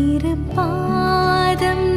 திருப்பாதம்